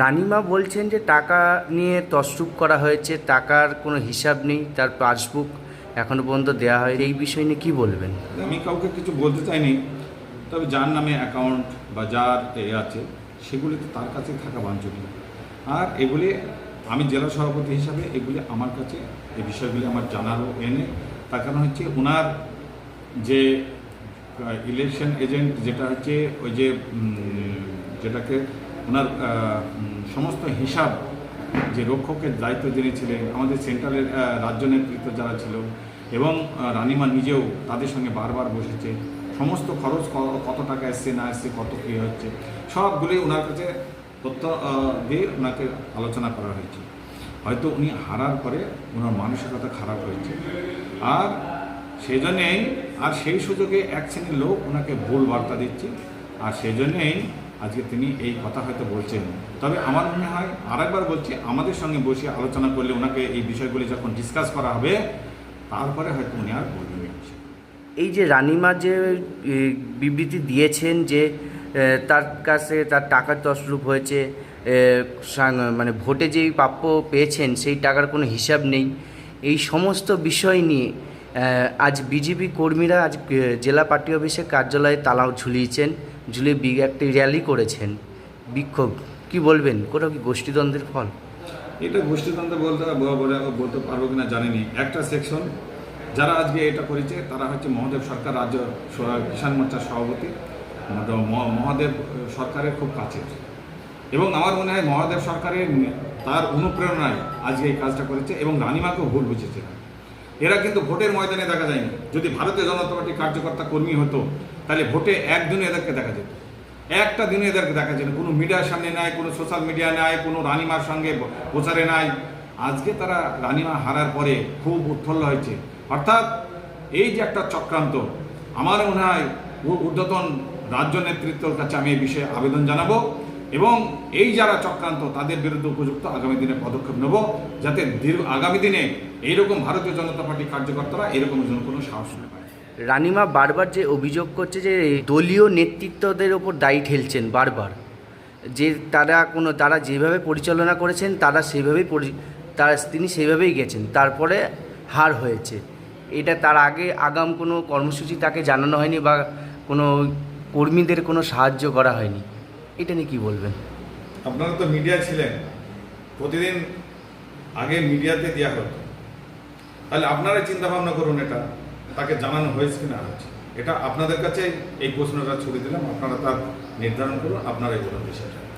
রানিমা বলছেন যে টাকা নিয়ে তসরুপ করা হয়েছে, টাকার কোনো হিসাব নেই, তার পাসবুক এখনও পর্যন্ত দেওয়া হয় এই বিষয় নিয়ে কী বলবেন? আমি কাউকে কিছু বলতে চাইনি, তবে যার নামে অ্যাকাউন্ট বা যার এ আছে, সেগুলি তো তার কাছে থাকা বাঞ্ছনীয়। আর এগুলি আমি জেলা সভাপতি হিসাবে এগুলি আমার কাছে এই বিষয়গুলি আমার জানারও এনে, তার কারণ হচ্ছে ওনার যে ইলেকশন এজেন্ট যেটা হচ্ছে ওই যে যেটাকে ওনার সমস্ত হিসাব যে রক্ষকের দায়িত্ব যিনি ছিলেন, আমাদের সেন্ট্রালের রাজ্য নেতৃত্ব যারা ছিল এবং রানিমা নিজেও তাদের সঙ্গে বারবার বসেছে। সমস্ত খরচ কত টাকা এসছে, না এসছে, কত কী হচ্ছে, সবগুলোই ওনার কাছে তথ্য দিয়ে ওনাকে আলোচনা করা হয়েছে। হয়তো উনি হারার পরে ওনার মানসিকতা খারাপ হয়েছে। আর সেই জন্যেই আর সেই সুযোগে এক শ্রেণির লোক ওনাকে ভুল বার্তা দিচ্ছে। আর সেই জন্যেই আজকে তিনি এই কথা হয়তো বলছেন। তবে আমার মনে হয় আরেকবার বলছি, আমাদের সঙ্গে বসে আলোচনা করলে ওনাকে এই বিষয়গুলি যখন ডিসকাস করা হবে, তারপরে হয়তো উনি আর বলবেন এই যে রানিমা যে বিবৃতি দিয়েছেন যে তার কাছে তার টাকার তসরূপ হয়েছে মানে ভোটে যেই প্রাপ্য পেয়েছেন, সেই টাকার কোনো হিসাব নেই। এই সমস্ত বিষয় নিয়ে আজ বিজেপি কর্মীরা আজ জেলা পার্টি অফিসের কার্যালয়ে তালাও ঝুলিয়েছেন। ঝুলিয়ে বি একটি র্যালি করেছেন। বিক্ষোভ, কি বলবেন? কোথাও কি গোষ্ঠীদ্বন্দ্বের ফল? এটা গোষ্ঠীদ্বন্দ্ব বলতে বলে- বলতে পারব কিনা জানিনি। একটা সেকশন যারা আজকে এটা করেছে, তারা হচ্ছে মহাদেব সরকার রাজ্য কিষাণ মোর্চার সভাপতি, মহাদেব সরকারের খুব কাছের। এবং আমার মনে হয় মহাদেব সরকারের তার অনুপ্রেরণায় আজকে এই কাজটা করেছে এবং রানিমাকেও ভুল বুঝেছে। এরা কিন্তু ভোটের ময়দানে দেখা যায়নি। যদি ভারতীয় জনতা পার্টি কার্যকর্তা কর্মী হতো তাহলে ভোটে একদিনে এদেরকে দেখা যেত। একটা দিনে এদেরকে দেখা যেত কোনো মিডিয়ার সামনে নাই, কোনো সোশ্যাল মিডিয়া নাই, কোনো রানিমার সঙ্গে প্রচারে নাই। আজকে তারা রানিমা হারার পরে খুব উৎফুল্ল হয়েছে। অর্থাৎ এই যে একটা চক্রান্ত, আমার মনে হয় ঊর্ধ্বতন রাজ্য নেতৃত্বের কাছে আমি এই বিষয়ে আবেদন জানাব এবং এই যারা চক্রান্ত, তাদের বিরুদ্ধে উপযুক্ত আগামী দিনে পদক্ষেপ নেব যাতে দীর্ঘ, আগামী দিনে এইরকম ভারতীয় জনতা পার্টি কার্যকর্তারা এরকম যেন কোনো সাহস না পায়। রানিমা বারবার যে অভিযোগ করছে যে দলীয় নেতৃত্বদের ওপর দায়ী ঠেলছেন বারবার, যে তারা কোনো, তারা যেভাবে পরিচালনা করেছেন, তারা সেইভাবেই পরি তারা তিনি সেইভাবেই গেছেন, তারপরে হার হয়েছে। এটা তার আগে আগাম কোনো কর্মসূচি তাকে জানানো হয়নি বা কোনো কর্মীদের কোনো সাহায্য করা হয়নি। এটা নিয়ে কী বলবেন? আপনারা তো মিডিয়া ছিলেন। প্রতিদিন আগে মিডিয়াতে দেওয়া হতো। তাহলে আপনারা চিন্তা ভাবনা করুন এটা। তাকে জানানো হয়েছে কি না এটা আপনাদের কাছে এই প্রশ্নটা ছুড়ে দিলাম। আপনারা তার নির্ধারণ করুন, আপনারাই বলুন বিষয়টা।